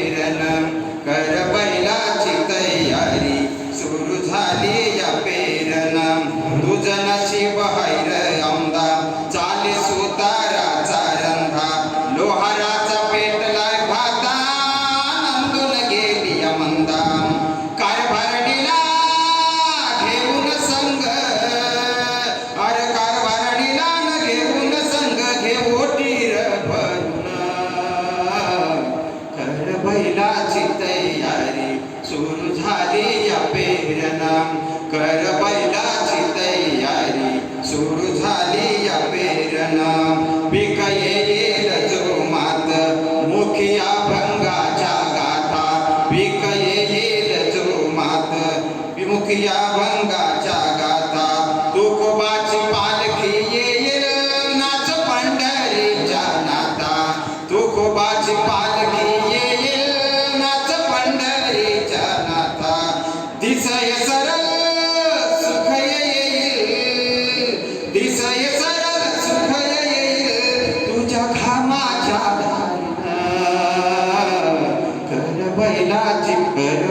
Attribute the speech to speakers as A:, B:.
A: पेरन कर बैलाची तयारी सुरू झाली या पेरणा कर बैलाची तयारी सुरू झाली या पेरणा पीक येईल जोमात मुखिया भंगाच्या गाथा. पीक येईल जोमात मुखिया भंगाच्या दिसय सरळ सुख येईल दिसय सरळ सुख येईल तुझ्या घामाच्या धारीनं. कर बैलाची कर